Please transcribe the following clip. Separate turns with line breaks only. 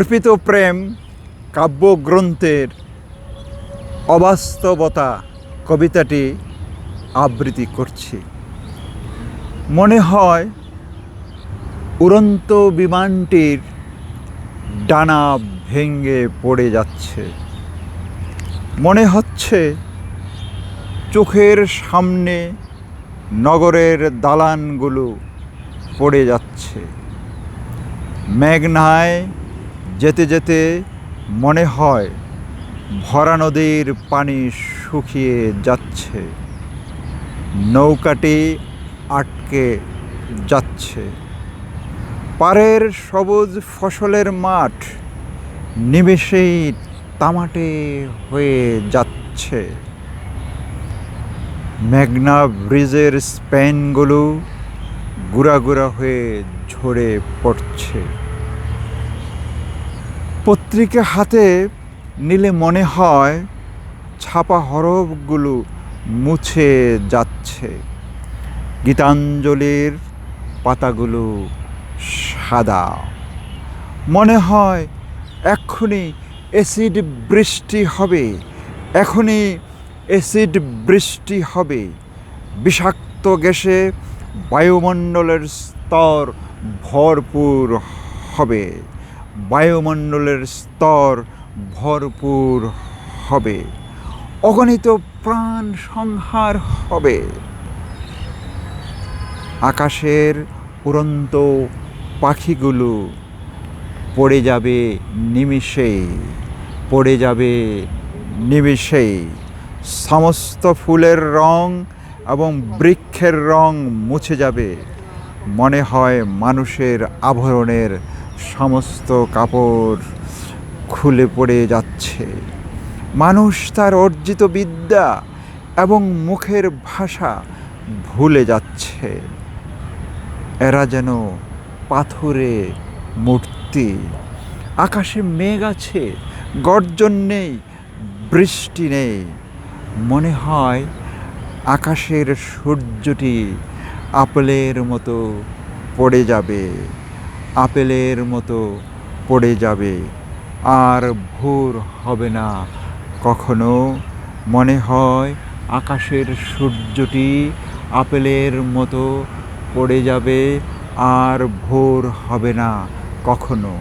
অর্পিত প্রেম কাব্যগ্রন্থের অবাস্তবতা কবিতাটি আবৃত্তি করছি। মনে হয় উড়ন্ত বিমানটির ডানা ভেঙে পড়ে যাচ্ছে। মনে হচ্ছে চোখের সামনে নগরের দালানগুলো পড়ে যাচ্ছে। মেঘনায় যেতে যেতে মনে হয় ভরা নদীর পানি শুকিয়ে যাচ্ছে। নৌকাটি আটকে যাচ্ছে। পাড়ের সবুজ ফসলের মাঠ নিমেষেই তামাটে হয়ে যাচ্ছে। মেঘনা ব্রিজের স্প্যানগুলো গুড়া গুড়া হয়ে ঝরে পড়ছে। পত্রিকা হাতে নিলে মনে হয় ছাপা হরফগুলো মুছে যাচ্ছে। গীতাঞ্জলির পাতাগুলো সাদা। মনে হয় এক্ষুনি অ্যাসিড বৃষ্টি হবে, এখনই অ্যাসিড বৃষ্টি হবে। বিষাক্ত গ্যাসে বায়ুমণ্ডলের স্তর ভরপুর হবে। বায়ুমণ্ডলের স্তর ভরপুর হবে, অগণিত প্রাণ সংহার হবে। আকাশের উড়ন্ত পাখিগুলো পড়ে যাবে নিমিষেই পড়ে যাবে নিমিষেই সমস্ত ফুলের রং এবং বৃক্ষের রং মুছে যাবে। মনে হয় মানুষের আভরণের সমস্ত কাপড় খুলে পড়ে যাচ্ছে। মানুষ তার অর্জিত বিদ্যা এবং মুখের ভাষা ভুলে যাচ্ছে। এরা যেন পাথরে মূর্তি, আকাশে মেঘ আছে, গর্জন নেই, বৃষ্টি নেই। মনে হয় আকাশের সূর্যটি আপেলের মতো পড়ে যাবে। আপেলের মতো পড়ে যাবে। আর ভোর হবে না। কখনো মনে হয় আকাশের সূর্যটি আপেলের মতো পড়ে যাবে, আর ভোর হবে না। কখনো